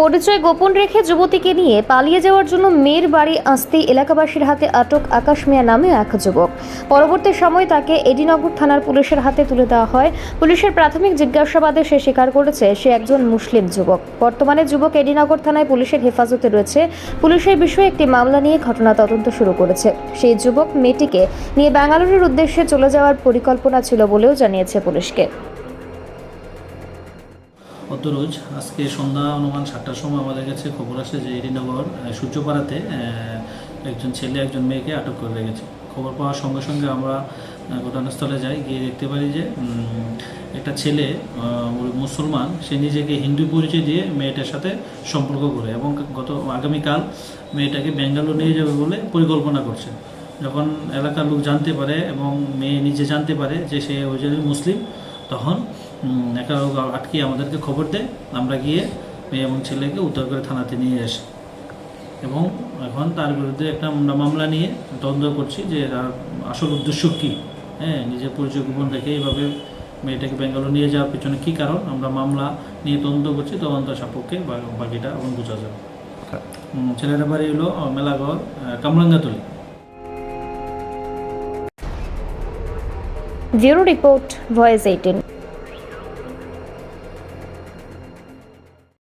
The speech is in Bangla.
পরিচয় গোপন রেখে যুবতীকে নিয়ে পালিয়ে যাওয়ার জন্য মেয়ের বাড়ি আসতেই এলাকাবাসীর হাতে আটক আকাশ মিয়া নামে এক যুবক। পরবর্তী সময় তাকে এডিনগর থানার পুলিশের হাতে তুলে দেওয়া হয়। পুলিশের প্রাথমিক জিজ্ঞাসাবাদে সে স্বীকার করেছে, সে একজন মুসলিম যুবক। বর্তমানে যুবক এডিনগর থানায় পুলিশের হেফাজতে রয়েছে। পুলিশের বিষয়ে একটি মামলা নিয়ে ঘটনা তদন্ত শুরু করেছে। সেই যুবক মেয়েটিকে নিয়ে বেঙ্গালুরুর উদ্দেশ্যে চলে যাওয়ার পরিকল্পনা ছিল বলেও জানিয়েছে পুলিশকে। গত রোজ? আজকে সন্ধ্যা অনুমান সাতটার সময় আমাদের কাছে খবর আসে যে এডিনগর আহ, সূর্যপাড়াতে একজন ছেলে একজন মেয়েকে আটক করে রেখেছে। খবর পাওয়ার সঙ্গে সঙ্গে আমরা ঘটনাস্থলে যাই গিয়ে দেখতে পারি যে একটা ছেলে মুসলমান সে নিজেকে হিন্দু পরিচয় দিয়ে মেয়েটার সাথে সম্পর্ক করে এবং গত আগামীকাল মেয়েটাকে বেঙ্গালুরু নিয়ে যাবে বলে পরিকল্পনা করছে। যখন এলাকার লোক জানতে পারে এবং মেয়ে নিজে জানতে পারে যে সে ওই মুসলিম তখন লোক আটকে আমাদেরকে খবর দেয়। আমরা গিয়ে মেয়ে এবং ছেলেকে উদ্ধার করে থানাতে নিয়ে আসি। এবং এখন তার বিরুদ্ধে একটা আমরা মামলা নিয়ে তদন্ত করছি যে আসল উদ্দেশ্য কী। হ্যাঁ নিজের পরিচয় গোপন রেখে এইভাবে মেয়েটাকে বেঙ্গালুরু নিয়ে যাওয়ার পিছনে কী কারণ? আমরা মামলা নিয়ে তদন্ত করছি তদন্ত সাপেক্ষে বাকিটা এখন বোঝা যাবে। উম, ছেলেটার বাড়ি হলো Melaghar Kamrangatali. Bureau report voice eighteen.